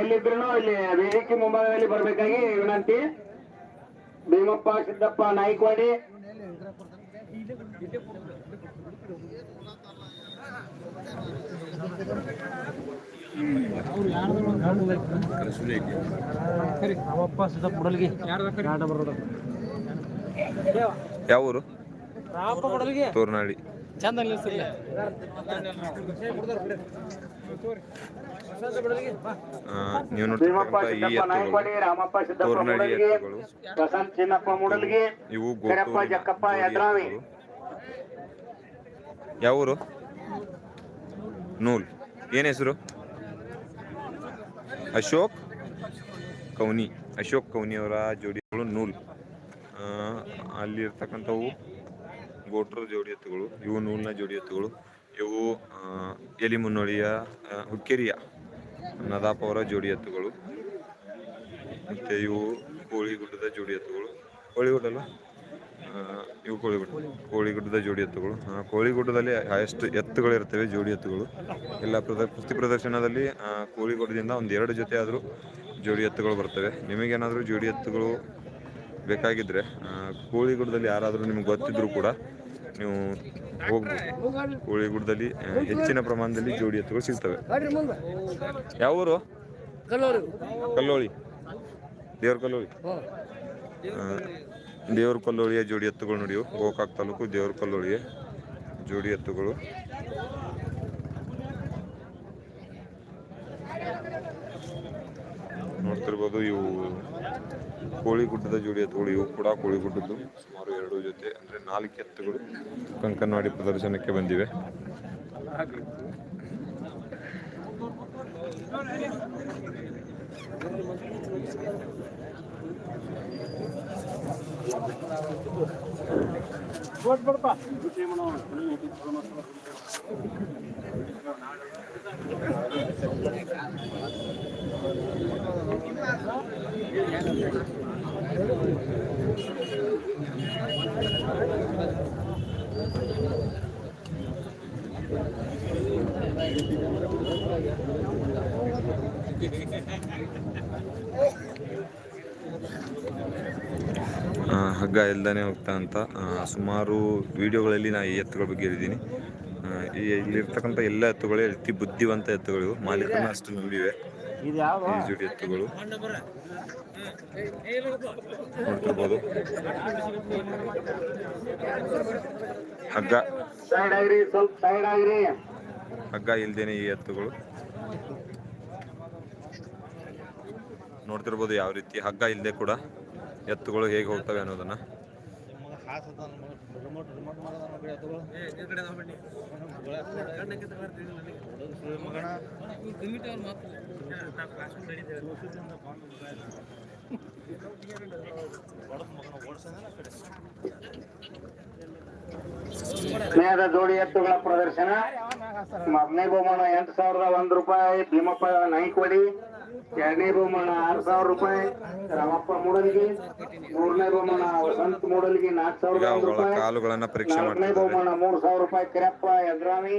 ಎಲ್ಲಿದ್ರು ಇಲ್ಲಿ ವೇದಿಕೆ ಮುಂಭಾಗದಲ್ಲಿ ಬರ್ಬೇಕಾಗಿ ವಿನಂತಿ. ಭೀಮಪ್ಪ ಸಿದ್ದಪ್ಪ ನಾಯ್ಕವಾಡಿ. ಯಾವ ಊರು? ರಾಮಪ್ಪ ಬಿಡಲ್ಗಿ ತೋರ್ನಾಳಿ ಚಂದ ನಿಲ್ಲಿಸಿಲ್ಲ ನೀವು ರಾಮಪ್ಪ ಸಿದ್ದಪ್ಪ ಚಿನ್ನಪ್ಪ ಮೂಡಲ್ಗಿ ಇವು ಕರಪ್ಪ ಜಕ್ಕಪ್ಪ ಜೋಡಿ ಯದ್ರಾವಿ. ಯಾವ ಊರು? ನೂಲ್. ಏನ್ ಹೆಸರು? ಅಶೋಕ್ ಕೌನಿ. ಅಶೋಕ್ ಕೌನಿ ಅವರ ಜೋಡಿಗಳು ನೂಲ್. ಆ, ಅಲ್ಲಿ ಇರ್ತಕ್ಕಂಥವು ಗೋಟ್ರ ಜೋಡಿ ಎತ್ತುಗಳು ಇವು ನೂಲ್ನ ಜೋಡಿ ಎತ್ತುಗಳು ಇವು ಎಲಿ ಮುನ್ನೋಳಿಯ ಹುಕ್ಕೇರಿಯ. ನದಾಪ್ ಅವರ ಜೋಡಿ ಎತ್ತುಗಳು. ಮತ್ತೆ ಇವು ಕೋಳಿಗುಡ್ಡದ ಜೋಡಿ ಎತ್ತುಗಳು. ಕೋಳಿಗುಡ್ಡ ಅಲ್ಲ ಆ, ಇವು ಕೋಳಿಗುಡ್ಡ ಕೋಳಿಗುಡ್ಡದ ಜೋಡಿ ಎತ್ತುಗಳು. ಕೋಳಿಗುಡ್ಡದಲ್ಲಿ ಎಷ್ಟು ಎತ್ತುಗಳು ಇರ್ತವೆ ಜೋಡಿ ಎತ್ತುಗಳು. ಎಲ್ಲ ಪ್ರದ ಕುಸ್ತಿ ಪ್ರದರ್ಶನದಲ್ಲಿ ಕೋಳಿಗುಡ್ಡದಿಂದ ಒಂದು ಎರಡು ಜೊತೆ ಆದರೂ ಜೋಡಿ ಎತ್ತುಗಳು ಬರ್ತವೆ. ನಿಮಗೇನಾದರೂ ಜೋಡಿ ಎತ್ತುಗಳು ಬೇಕಾಗಿದ್ರೆ ಆ, ಕೋಳಿಗುಡ್ಡದಲ್ಲಿ ಯಾರಾದರೂ ನಿಮ್ಗೆ ಗೊತ್ತಿದ್ದರೂ ಕೂಡ ನೀವು ಹೋಗ್ಬೋದು ಕೋಳಿಗುಡ್ಡದಲ್ಲಿ ಹೆಚ್ಚಿನ ಪ್ರಮಾಣದಲ್ಲಿ ಜೋಡಿ ಎತ್ತುಗಳು ಸಿಗ್ತವೆ. ಯಾವ ಊರು? ಕಲ್ಲೋಳಿ. ದೇವ್ರ ಕಲ್ಲೋಳಿ. ದೇವ್ರ ಕಲ್ಲೋಳಿಯ ಜೋಡಿ ಎತ್ತುಗಳು ನೋಡಿ. ಗೋಕಾಕ್ ತಾಲೂಕು ದೇವ್ರ ಕಲ್ಲೋಳಿಯ ಜೋಡಿ ಎತ್ತುಗಳು. ನೋಡ್ತಿರ್ಬೋದು ಇವು ಕೋಳಿಗುಡ್ಡದ ಜೋಡಿ ಎತ್ತುಗಳು ಇವು ಕೂಡ ಕೋಳಿಗುಡ್ಡದ್ದು. ಸುಮಾರು ಎರಡು ಜೊತೆ, ಅಂದರೆ ನಾಲ್ಕು ಎತ್ತುಗಳು ಕಂಕನವಾಡಿ ಪ್ರದರ್ಶನಕ್ಕೆ ಬಂದಿವೆ. ಹಗ್ಗ ಇಲ್ದಾನೆ ಹೋಗ್ತಾ ಅಂತ. ಸುಮಾರು ವಿಡಿಯೋಗಳಲ್ಲಿ ನಾನು ಈ ಎತ್ತುಗಳ ಬಗ್ಗೆ ಹೇಳಿದ್ದೀನಿ. ಈ ಇಲ್ಲಿರ್ತಕ್ಕಂಥ ಎಲ್ಲ ಎತ್ತುಗಳೇ ಅತಿ ಬುದ್ಧಿವಂತ ಎತ್ತುಗಳು. ಮಾಲೀಕರನ್ನ ಅಷ್ಟು ನಂಬಿವೆ. ಇದು ಯಾವ ಈ ಎತ್ತುಗಳು. ನೋಡ್ತಿರ್ಬೋದು ಹಗ್ಗ. ಸೈಡ್ ಆಗ್ರಿ ಸ್ವಲ್ಪ ಸೈಡ್ ಹಗ್ಗ ಇಲ್ದೇನೆ ಈ ಎತ್ತುಗಳು. ನೋಡ್ತಿರ್ಬೋದು ಯಾವ ರೀತಿ ಹಗ್ಗ ಇಲ್ಲದೆ ಕೂಡ ಎತ್ತುಗಳು ಹೇಗೆ ಹೋಗ್ತವೆ ಅನ್ನೋದನ್ನ. ಸ್ನೇಹದ ಜೋಡಿ ಎತ್ತುಗಳ ಪ್ರದರ್ಶನ. ಮೊದಲನೇ ಬಹುಮಾನ ಎಂಟು ಸಾವಿರದ ಒಂದು ರೂಪಾಯಿ ಭೀಮಪ್ಪ ನಾಯ್ಕವಾಡಿ ಎರಡನೇ ಬಹುಮಾನ ಆರು ಸಾವಿರ ರೂಪಾಯಿ ರಾಮಪ್ಪ ಮೂಡಲ್ಗಿ. ಮೂರನೇ ಬಹುಮಾನ ವಸಂತ ಮೂಡಲ್ಗಿ ನಾಲ್ಕು ಸಾವಿರ ಸಾವಿರದ ರೂಪಾಯಿ. ನಾಲ್ಕನೇ ಬಹುಮಾನ ಮೂರು ಸಾವಿರ ರೂಪಾಯಿ ಕಿರಪ್ಪ ಯದ್ರಾಮಿ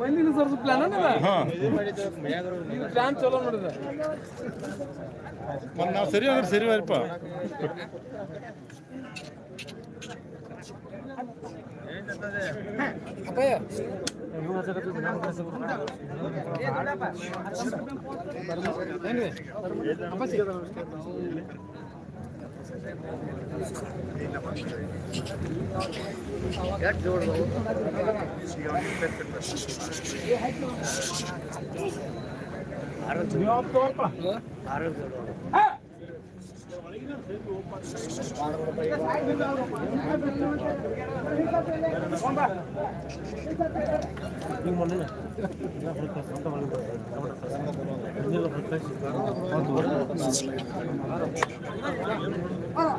ಮಂದಿನ ಸರ್ದು ಪ್ಲಾನ್ ಪ್ಲಾನ್ ಚಲೋ ನೋಡಿದ. ಮತ್ತೆ ನಾವು ಸರಿ ಅಂದ್ರೆ ಸರಿ ಬರಪ್ಪ. Kijk door de Zie je niet met de Arend. Ja, op dorpen. Ah,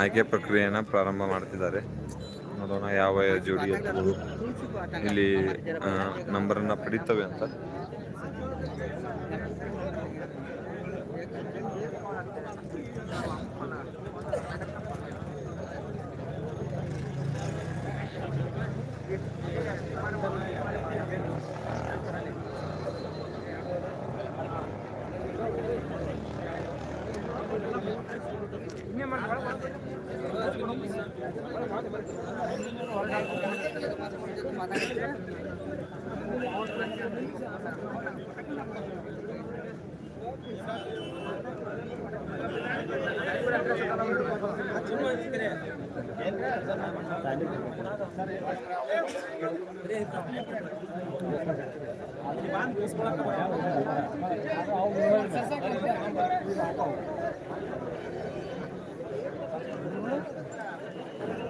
ಆಯ್ಕೆ ಪ್ರಕ್ರಿಯೆಯನ್ನ ಪ್ರಾರಂಭ ಮಾಡ್ತಿದ್ದಾರೆ. ನೋಡೋಣ ಯಾವ ಜೋಡಿ ಎತ್ತುಗಳು ಇಲ್ಲಿ ನಂಬರನ್ನು ಪಡಿತವೆ ಅಂತ.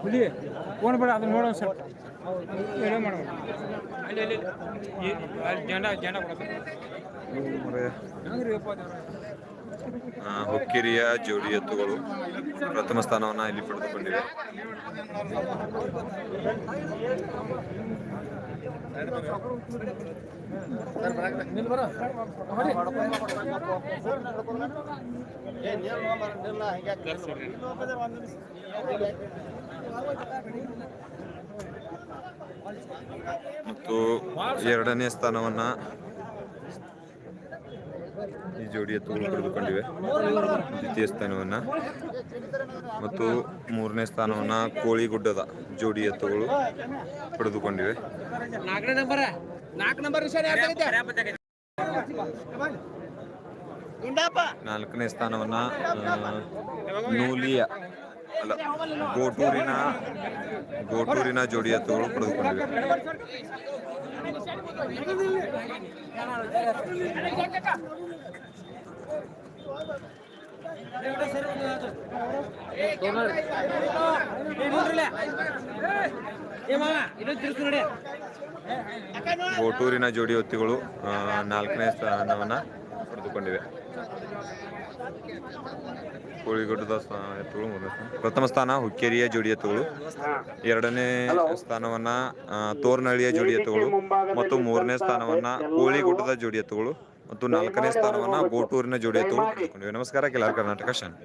बोलिए कौन बड़ा नोड़ सर? ಹುಕ್ಕಿರಿಯ ಜೋಡಿ ಎತ್ತುಗಳು ಪ್ರಥಮ ಸ್ಥಾನವನ್ನ ಇಲ್ಲಿ ಪಡೆದುಕೊಂಡಿವೆ. ಮತ್ತು ಎರಡನೇ ಸ್ಥಾನವನ್ನ ಈ ಜೋಡಿ ಎತ್ತುಗಳು ಪಡೆದುಕೊಂಡಿವೆ. ದ್ವಿತೀಯ ಸ್ಥಾನವನ್ನ ಮತ್ತು ಮೂರನೇ ಸ್ಥಾನವನ್ನ ಕೋಳಿಗುಡ್ಡದ ಜೋಡಿ ಎತ್ತುಗಳು ಪಡೆದುಕೊಂಡಿವೆ. ನಾಲ್ಕನೇ ಸ್ಥಾನವನ್ನು ನೂಲಿಯ ಅಲ್ಲ ಗೋಟೂರಿನ ಗೋಟೂರಿನ ಜೋಡಿಯ ತೋಳು ಪಡೆದುಕೊಂಡಿವೆ. ಗೋಟೂರಿನ ಜೋಡಿ ಹೊತ್ತಿಗಳು ನಾಲ್ಕನೇ ಸ್ಥಾನವನ್ನ ಪಡೆದುಕೊಂಡಿವೆ. ಕೋಳಿಗುಡ್ಡದ ಸ್ಥಾನ ಎತ್ತುಗಳು ಮೂರನೇ ಸ್ಥಾನ. ಪ್ರಥಮ ಸ್ಥಾನ ಹುಕ್ಕೇರಿಯ ಜೋಡಿ ಎತ್ತುಗಳು ಎರಡನೇ ಸ್ಥಾನವನ್ನ ತೋರ್ನಳ್ಳಿಯ ತೋರ್ನಹಳ್ಳಿಯ ಜೋಡಿ ಎತ್ತುಗಳು ಮತ್ತು ಮೂರನೇ ಸ್ಥಾನವನ್ನ ಕೋಳಿಗುಡ್ಡದ ಜೋಡಿ ಎತ್ತುಗಳು ಮತ್ತು ನಾಲ್ಕನೇ ಸ್ಥಾನವನ್ನ ಗೋಟೂರಿನ ಜೋಡಿ ಎತ್ತುಗಳು ಪಡೆದುಕೊಂಡಿವೆ ನಮಸ್ಕಾರ ಕರ್ನಾಟಕ ಶನ್